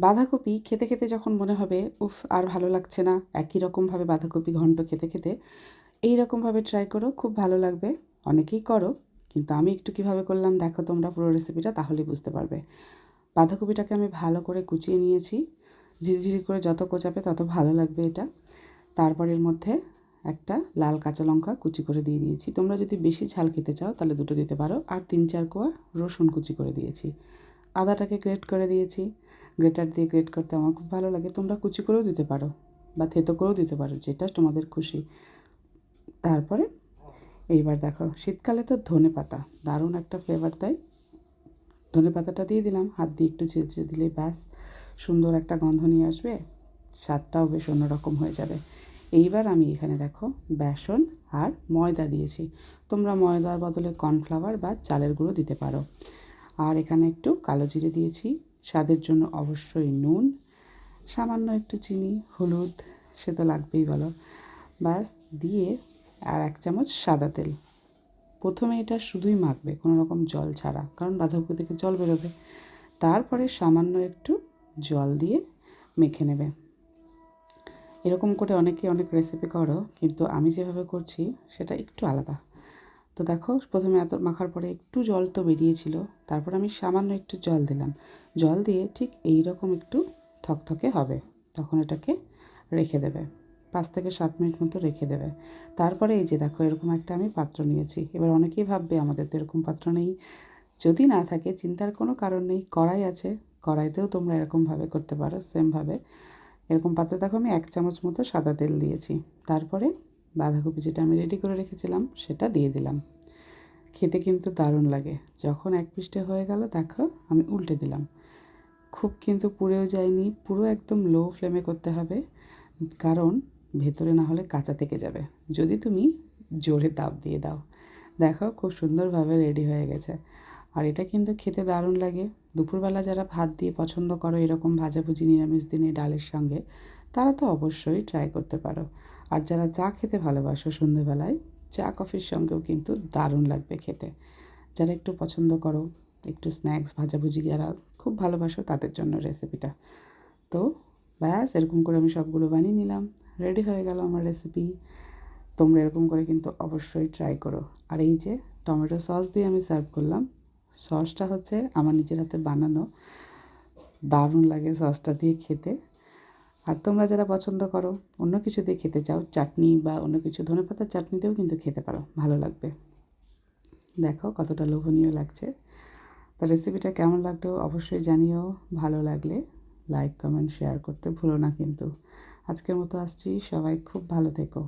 বাঁধাকপি খেতে খেতে যখন মনে হবে, উফ, আর ভালো লাগছে না। একই রকমভাবে বাঁধাকপি ঘন্ট খেতে খেতে এই রকমভাবে ট্রাই করো, খুব ভালো লাগবে। অনেকেই করো, কিন্তু আমি একটু কীভাবে করলাম, দেখো তোমরা পুরো রেসিপিটা তাহলেই বুঝতে পারবে। বাঁধাকপিটাকে আমি ভালো করে কুচিয়ে নিয়েছি। ঝিরিঝিরি করে যত কোচাবে তত ভালো লাগবে এটা। তারপর এর মধ্যে একটা লাল কাঁচা লঙ্কা কুচি করে দিয়ে দিয়েছি। তোমরা যদি বেশি ঝাল খেতে চাও, তাহলে দুটো দিতে পারো। আর তিন চার কোয়া রসুন কুচি করে দিয়েছি। আদাটাকে গ্রেট করে দিয়েছি। গ্রেটার দিয়ে গ্রেট করতে আমার খুব ভালো লাগে। তোমরা কুচি করেও দিতে পারো বা থেতো করেও দিতে পারো, যেটা তোমাদের খুশি। তারপরে এইবার দেখো, শীতকালে তো ধনে পাতা, দারুণ একটা ফ্লেভার দেয় ধনে পাতাটা দিয়ে দিলাম, হাত দিয়ে একটু ছেঁচে দিলে ব্যাস, সুন্দর একটা গন্ধ নিয়ে আসবে, স্বাদটাও বেশ অন্যরকম হয়ে যাবে। এইবার আমি এখানে দেখো, বেসন আর ময়দা দিয়েছি। তোমরা ময়দার বদলে কর্নফ্লাওয়ার বা চালের গুঁড়ো দিতে পারো। আর এখানে একটু কালো জিরে দিয়েছি স্বাদের জন্য অবশ্যই নুন, সামান্য একটু চিনি, হলুদ, সে তো লাগবেই বলো। ব্যাস, দিয়ে আর এক চামচ সাদা তেল। প্রথমে এটা শুধুই মাখবে, কোনো রকম জল ছাড়া, কারণ বাঁধাকপি থেকে জল বেরোবে। তারপরে সামান্য একটু জল দিয়ে মেখে নেবে। এরকম করে অনেকে অনেক রেসিপি করো, কিন্তু আমি যেভাবে করছি, সেটা একটু আলাদা। তো দেখো, প্রথমে এত মাখার পরে একটু জল তো বেরিয়েছিল, তারপর আমি সামান্য একটু জল দিলাম। জল দিয়ে ঠিক এই রকম একটু থকথকে হবে, তখন এটাকে রেখে দেবে, পাঁচ থেকে সাত মিনিট মতো রেখে দেবে। তারপরে এই যে দেখো, এরকম একটা আমি পাত্র নিয়েছি। এবার অনেকেই ভাববে, আমাদের তো এরকম পাত্র নেই। যদি না থাকে, চিন্তার কোনো কারণ নেই, কড়াই আছে, কড়াইতেও তোমরা এরকমভাবে করতে পারো, সেমভাবে। এরকম পাত্রে দেখো, আমি এক চামচ মতো সাদা তেল দিয়েছি। তারপরে বাঁধাকপি যেটা আমি রেডি করে রেখেছিলাম, সেটা দিয়ে দিলাম। খেতে কিন্তু দারুণ লাগে। যখন এক পিসটে হয়ে গেল, দেখো আমি উল্টে দিলাম। খুব কিন্তু পুড়েও যায়নি, পুরো একদম লো ফ্লেমে করতে হবে, কারণ ভেতরে না হলে কাঁচা থেকে যাবে। যদি তুমি জোরে তাপ দিয়ে দাও। দেখো খুব সুন্দরভাবে রেডি হয়ে গেছে। আর এটা কিন্তু খেতে দারুণ লাগে। দুপুরবেলা যারা ভাত দিয়ে পছন্দ করো, এরকম ভাজাভুজি নিরামিষ দিনে ডালের সঙ্গে তারা তো অবশ্যই ট্রাই করতে পারো। আর যারা চা খেতে ভালোবাসো সন্ধেবেলায়, চা কফির সঙ্গেও কিন্তু দারুণ লাগবে খেতে। যারা একটু পছন্দ করো, একটু স্ন্যাক্স ভাজাভুজি যারা খুব ভালোবাসো তাদের জন্য রেসিপিটা তো ব্যাস, এরকম করে আমি সবগুলো বানিয়ে নিলাম। রেডি হয়ে গেল আমার রেসিপি তোমরা এরকম করে কিন্তু অবশ্যই ট্রাই করো। আর এই যে টমেটো সস দিয়ে আমি সার্ভ করলাম সসটা হচ্ছে আমার নিজের হাতে বানানো। দারুণ লাগে সসটা দিয়ে খেতে। আর তোমরা যারা পছন্দ করো, অন্য কিছু দিয়ে খেতে চাও, চাটনি বা অন্য কিছু, ধনে পাতার চাটনি দিয়েও কিন্তু খেতে পারো, ভালো লাগবে। দেখো কতটা লোভনীয় লাগছে। তো রেসিপিটা কেমন লাগল অবশ্যই জানিও, ভালো লাগলে লাইক কমেন্ট শেয়ার করতে ভুলো না কিন্তু। আজকের মতো আসছি, সবাই খুব ভালো থেকো।